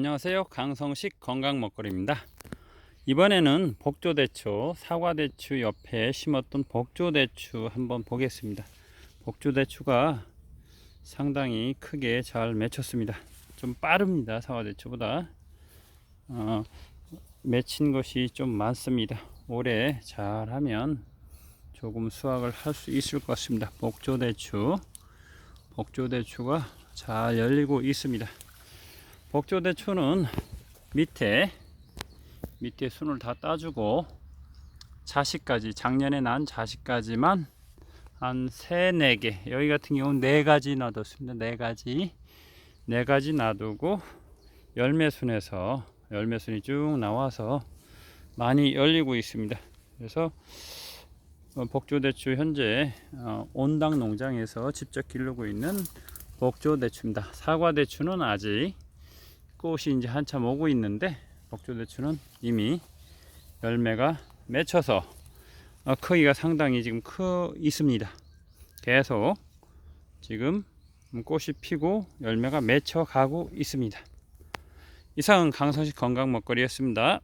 안녕하세요. 강성식 건강 먹거리입니다. 이번에는 복조대추, 사과대추 옆에 심었던 복조대추 한번 보겠습니다. 복조대추가 상당히 크게 잘 맺혔습니다. 좀 빠릅니다. 사과대추보다. 어, 맺힌 것이 좀 많습니다. 올해 잘하면 조금 수확을 할 수 있을 것 같습니다. 복조대추, 복조대추가 잘 열리고 있습니다. 복조대추는 밑에 밑에 순을 다 따주고 자식까지 작년에 난 자식까지만 한세네 개. 여기 같은 경우는 네 가지 놔뒀습니다. 네 가지. 네 가지 놔두고 열매순에서 열매순이 쭉 나와서 많이 열리고 있습니다. 그래서 어, 복조대추 현재 어, 온당 농장에서 직접 기르고 있는 복조대추입니다. 사과대추는 아직 꽃이 이제 한참 오고 있는데 복조대추는 이미 열매가 맺혀서 어, 크기가 상당히 지금 크 있습니다. 계속 지금 꽃이 피고 열매가 맺혀 가고 있습니다. 이상은 강성식 건강 먹거리였습니다.